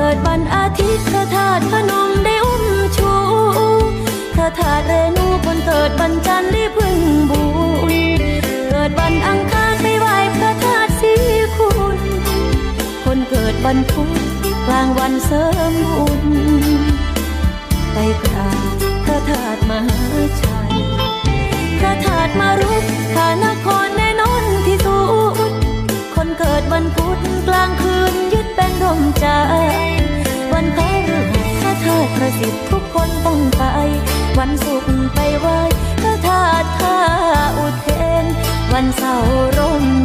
เกิดวันอาทิตย์พระธาตุพนมได้อุ้มชูพระธาตุเรนูคนเกิดวันจันทร์ได้พึ่งบุญเกิดวันอังคารไปไหว้พระธาตุสีคุณ คนเกิดวันพุธกลางวันเสริมบุญไปกราบพระธาตุมหาชัยพระธาตุมารุกขานครแน่นอนที่สุดคนเกิดวันพุธกลางคืนยึดเป็นร่มใจ วันศุกร์ไปไหว้พระธาตุท่าอุเทน วันเสาร์ร่ม